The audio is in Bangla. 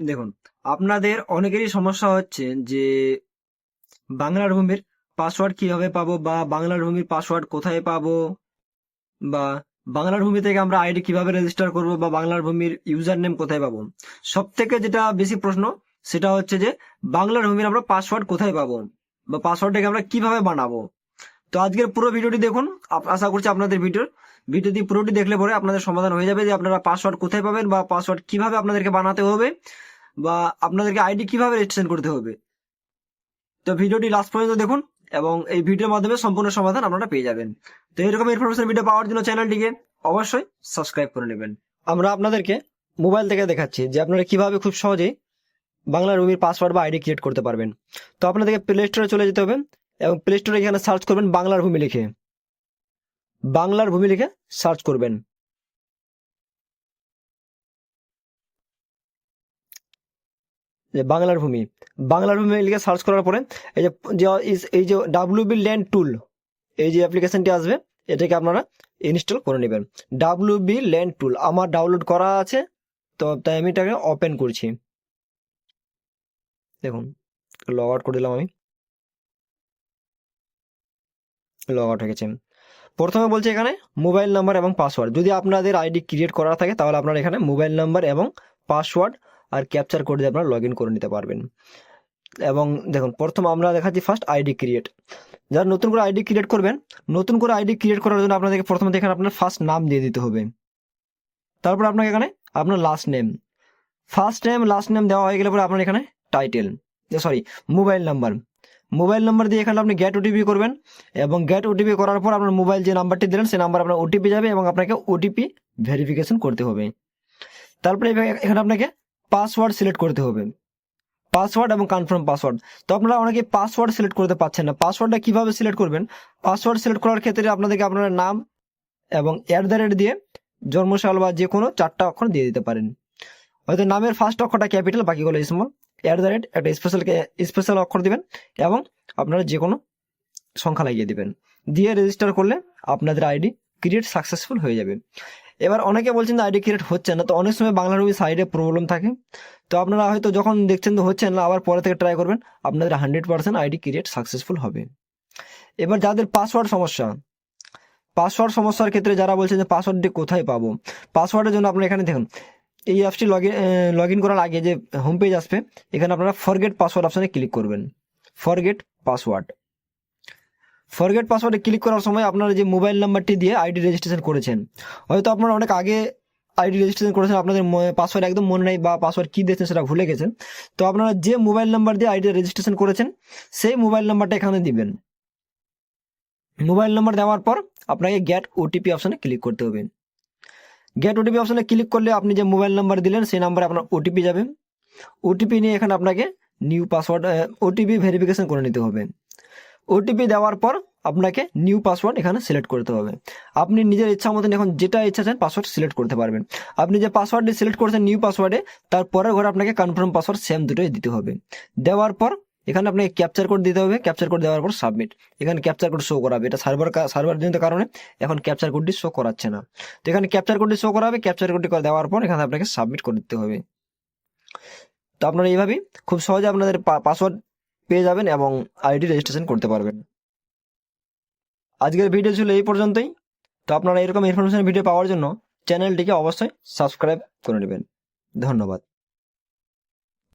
দেখুন, আপনাদের অনেকেরই সমস্যা হচ্ছে যে বাংলার ভূমির পাসওয়ার্ড কীভাবে পাবো বা বাংলার ভূমির পাসওয়ার্ড কোথায় পাবো বা বাংলার ভূমি থেকে আমরা আইডি কীভাবে রেজিস্টার করব বা বাংলার ভূমির ইউজার নেম কোথায় পাবো? সব থেকে যেটা বেশি প্রশ্ন, সেটা হচ্ছে যে বাংলার ভূমির আমরা পাসওয়ার্ড কোথায় পাবো বা পাসওয়ার্ডটাকে আমরা কীভাবে বানাবো? তো আজকের পুরো ভিডিওটি দেখুন আশা করছি আপনাদের ভিডিওর ভিডিওটি পুরোটি দেখলে পরে আপনাদের সমাধান হয়ে যাবে যে আপনারা পাসওয়ার্ড কোথায় পাবেন বা পাসওয়ার্ড কীভাবে আপনাদেরকে বানাতে হবে। বা আপনাদেরকে আইডি কীভাবে রেজিস্ট্রেশন করতে হবে? তো ভিডিওটি লাস্ট পর্যন্ত দেখুন এবং এই ভিডিওর মাধ্যমে সম্পূর্ণ সমাধান আপনারা পেয়ে যাবেন। তো এরকম ইনফরমেশন ভিডিও পাওয়ার জন্য চ্যানেলটিকে অবশ্যই সাবস্ক্রাইব করে নেবেন। আমরা আপনাদেরকে মোবাইল থেকে দেখাচ্ছি যে আপনারা কীভাবে খুব সহজেই বাংলা রুমির পাসওয়ার্ড বা আইডি ক্রিয়েট করতে পারবেন। তো আপনাদেরকে প্লে স্টোরে চলে যেতে হবে এবং প্লে স্টোরে এখানে সার্চ করবেন বাংলার ভূমি লিখে। বাংলার ভূমি লিখে সার্চ করবেন। যে বাংলার ভূমি। বাংলার ভূমি লিখে সার্চ করার পরে এই যে এই যে ডাব্লিউ বি ল্যান্ড টুল এই যে অ্যাপ্লিকেশনটি আসবে, এটাকে আপনারা ইনস্টল করে নেবেন। ডাব্লিউ বি ল্যান্ড টুল আমার ডাউনলোড করা আছে, তো তাই আমি এটাকে ওপেন করছি। দেখুন লগ আউট করে দিলাম আমি। লগ আউট হয়ে গেছে। প্রথমে বলছে এখানে মোবাইল নাম্বার এবং পাসওয়ার্ড যদি আপনাদের আইডি ক্রিয়েট করা থাকে, তাহলে আপনারা এখানে মোবাইল নাম্বার এবং পাসওয়ার্ড আর ক্যাপচার কোড দিয়ে আপনারা লগ ইন করে নিতে পারবেন। এবং দেখুন, প্রথম আমরা দেখাচ্ছি ফার্স্ট আইডি ক্রিয়েট যারা নতুন করে আইডি ক্রিয়েট করবেন, নতুন করে আইডি ক্রিয়েট করার জন্য আপনাদেরকে প্রথমে এখানে আপনার ফার্স্ট নাম দিয়ে দিতে হবে। তারপর আপনাকে এখানে আপনার last name first name last name দেওয়া হয়ে গেলে পরে আপনার এখানে title sorry mobile number mobile number দিয়ে এখানে আপনি গেট ওটিপি করবেন এবং গেট ওটিপি করার পর আপনার মোবাইল যে নাম্বারটি দিলেন, সেই নাম্বার আপনার ওটিপি যাবে এবং আপনাকে ওটিপি ভেরিফিকেশন করতে হবে। তারপরে এখানে আপনাকে পাসওয়ার্ড সিলেক্ট করতে হবে। পাসওয়ার্ড এবং কনফার্ম পাসওয়ার্ড। তো আপনারা অনেকে পাসওয়ার্ড সিলেক্ট করতে পারছেন না। পাসওয়ার্ডটা কীভাবে সিলেক্ট করবেন? পাসওয়ার্ড সিলেক্ট করার ক্ষেত্রে আপনাদেরকে আপনার নাম এবং অ্যাট দ্য রেট দিয়ে জন্মশাল বা যে কোনো চারটা অক্ষর দিয়ে দিতে পারেন। হয়তো নামের ফার্স্ট অক্ষরটা ক্যাপিটাল বাকিগুলো স্মল অ্যাট দ্য রেট একটা স্পেশাল স্পেশাল অক্ষর দিবেন এবং আপনারা যে কোনো সংখ্যা লাগিয়ে দিবেন। দিয়ে রেজিস্টার করলে আপনাদের আইডি ক্রিয়েট সাকসেসফুল হয়ে যাবে। এবার অনেকে বলছেন যে আইডি ক্রিয়েট হচ্ছে না, তো অনেক সময় বাংলা রুমি সাইডে প্রবলেম থাকে। তো আপনারা হয়তো যখন দেখছেন তো হচ্ছে না, আবার পরে থেকে ট্রাই করবেন, আপনাদের hundred percent ID create successful হবে। এবার যাদের পাসওয়ার্ড সমস্যা পাসওয়ার্ড সমস্যার ক্ষেত্রে যারা বলছেন যে পাসওয়ার্ডটি কোথায় পাবো পাসওয়ার্ডের জন্য আপনারা এখানে দেখুন, এই অ্যাপসটি লগ লগ ইন করার আগে যে হোম পেজ আসবে, এখানে আপনারা ফরগেট পাসওয়ার্ড অপশনে ক্লিক করবেন। ফরগেট পাসওয়ার্ড ফরগেট পাসওয়ার্ডে ক্লিক করার সময় আপনারা যে মোবাইল নাম্বারটি দিয়ে আইডি রেজিস্ট্রেশন করেছেন। হয়তো আপনারা অনেক আগে আইডি রেজিস্ট্রেশন করেছেন, আপনাদের পাসওয়ার্ড একদম মনে নেই বা পাসওয়ার্ড কী দিয়েছেন সেটা ভুলে গেছেন। তো আপনারা যে মোবাইল নাম্বার দিয়ে আইডি রেজিস্ট্রেশন করেছেন, সেই মোবাইল নাম্বারটা এখানে দিবেন। মোবাইল নাম্বার দেওয়ার পর আপনাকে গ্যাট ওটিপি অপশানে ক্লিক করতে হবে। গ্যাট ওটিপি অপশানে ক্লিক করলে আপনি যে মোবাইল নাম্বার দিলেন, সেই নাম্বারে আপনার ওটিপি যাবে। ওটিপি নিয়ে এখানে আপনাকে নিউ পাসওয়ার্ড ওটিপি ভেরিফিকেশন করে নিতে হবে। ওটিপি দেওয়ার পর আপনাকে নিউ পাসওয়ার্ড এখানে সিলেক্ট করতে হবে। আপনি নিজের ইচ্ছা মতন এখন যেটা ইচ্ছা চান পাসওয়ার্ড সিলেক্ট করতে পারবেন। আপনি যে পাসওয়ার্ডটি সিলেক্ট করেছেন নিউ পাসওয়ার্ডে তার পরের ঘরে আপনাকে কনফার্ম পাসওয়ার্ড সেম দুটোই দিতে হবে। দেওয়ার পর এখানে আপনাকে ক্যাপচার কোড দিতে হবে। ক্যাপচার কোড দেওয়ার পর সাবমিট এখানে ক্যাপচার কোড শো করাবে। এটা সার্ভার সার্ভার জনিত কারণে এখন ক্যাপচার কোডটি শো করাচ্ছে না। তো এখানে ক্যাপচার কোডটি শো করাবে। ক্যাপচার কোডটি দেওয়ার পর এখানে আপনাকে সাবমিট করে দিতে হবে। তো আপনারা এইভাবেই খুব সহজে আপনাদের পাসওয়ার্ড পেয়ে যাবেন এবং আইডি রেজিস্ট্রেশন করতে পারবেন। আজকের ভিডিও ছিল এই পর্যন্তই। তো আপনারা এরকম ইনফরমেশন ভিডিও পাওয়ার জন্য চ্যানেলটিকে অবশ্যই সাবস্ক্রাইব করে নেবেন। ধন্যবাদ।